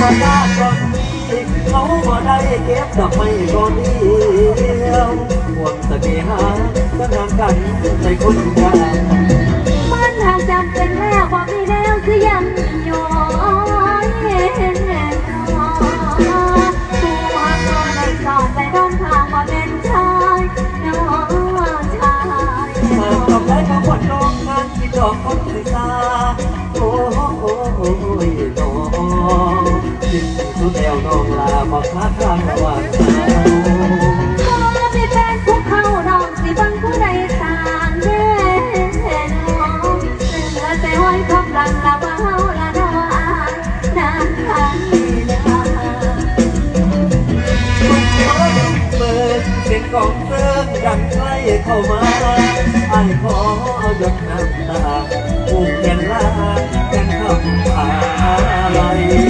มาตาก่อนนี้เขาบ่ได้เก็บดอกไม้ก่อนเดียวห่วงเสน่หาก็นานกันใจคนกันมันหากจำเป็นแล้วบอกมีแล้วคือยัง ลามาค้าทางระหว่างทางขอเป็นพวกเขาน้องสิบังผู้ใดต่างแน่น้องเหลือแต่ไว้คำลังละเฮาละน้องอายนานทันเปิดเสียงกองเซิงดังใกล้เข้ามาไอ้ขอหยดน้ำตาผูกแขนลาแขนคำอะไรขอใ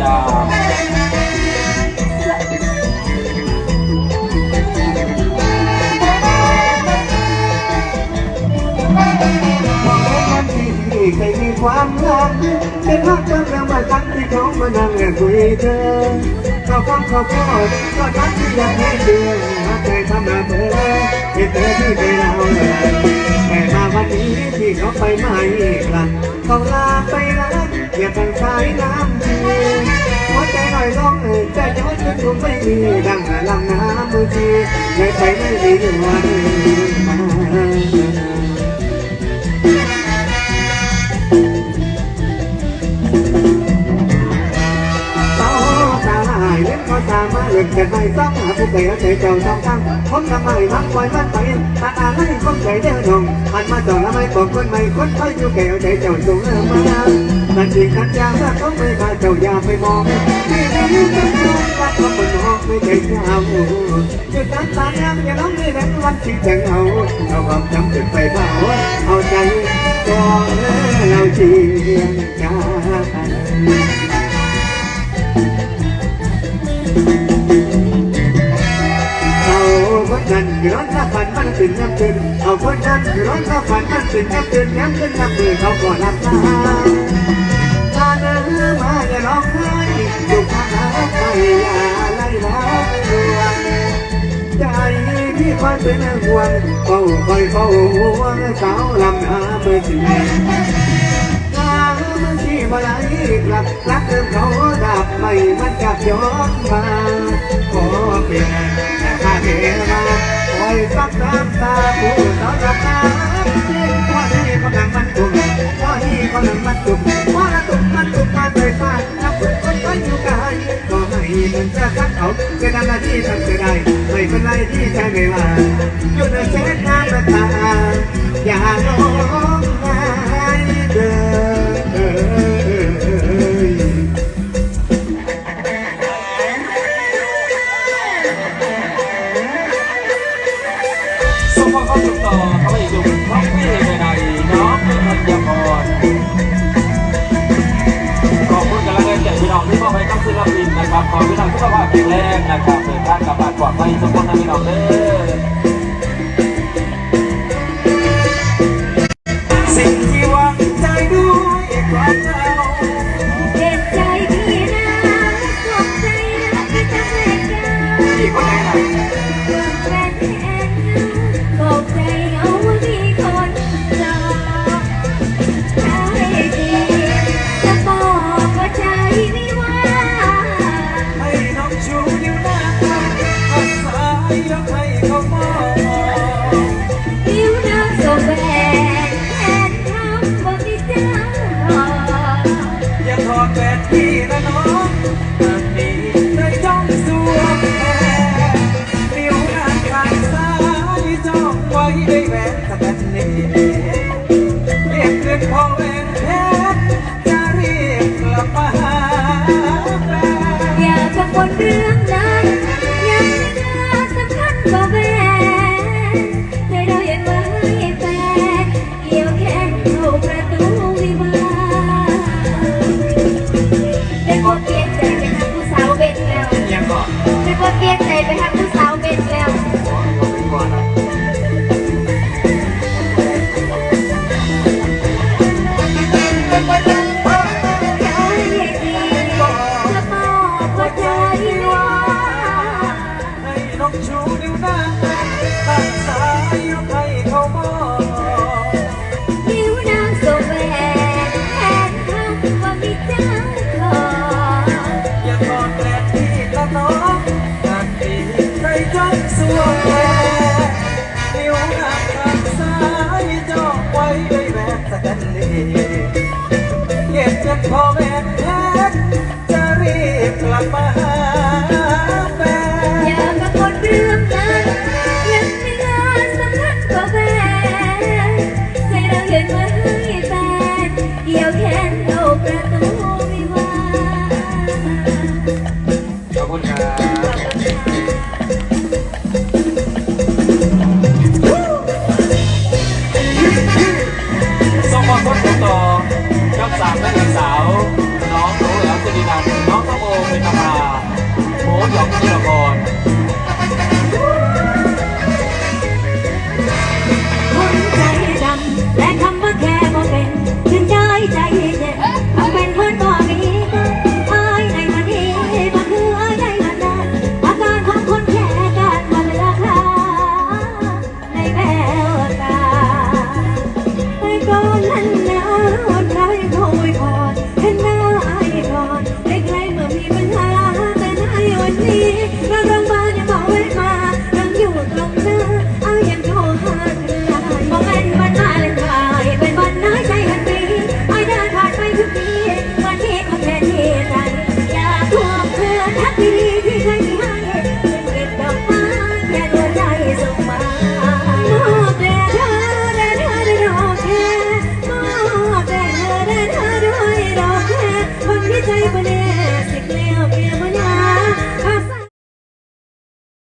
แม็กซ์สุริยาที่เคยมีความรักเป็นรักเธอเมื่อมาครั้งที่เคงไม่มีดังลำน้ำมือทีเลยไปไม่มีวันมาตามาเล่นกันไปซ้ำหาผู้ใดเอาใจเจ้าต้องตั้งผมทำไมมักปล่อยมันไปตาตาให้คนใจเด้อนงหันมาต่อแล้วไม่บอกคนใหม่คนคอยอยู่แก้วใจเจ้าสูงมา มันจริงกันยาเมื่อเขาไม่พาเจ้าอย่าไปมองที่นี่เป็นดวงวัดเขาบนหองไม่ใจเจ้าจุดน้ำตาแย้มอย่าน้องเลยแบงวันที่แทงเอาเอาความจำจุดไปเผาเอาใจก่อนเราเชียงกันเอาคนนั้นร้อนข้าฝันมันเป็นน้ำตื่นเอาคนนั้นร้อนข้าฝันมันเป็นน้ำตื่นย้ำขึ้นน้ำมือเขาก่อนรับตา เป็นห่วงเฝ้าคอยเฝ้าห่วงสาวลำหาเมื่อสีทางมันที่มาไหลกลับรักเดิมเขาดับไม่มันกลับย้อนมาขอเปลี่ยนข้าเทมาคอยซักน้ำตาผู้สาวรับน้ำเสียงพ่อที่กำลังมันตุ่มพ่อที่กำลังมันตุ่ม ก็ให้มันจะคัดเอาแค่ทำหน้าที่ทำจะได้ ไม่เป็นไรที่ใจไม่ว่าอยู่ในเช็ดน้ำตาอย่าร้อง ขอพี่น้องสุขภาพแข็งแรงนะครับเดินทางกลับบ้านปลอดภัยทุกคนนะพี่น้องเด้อ baby, กั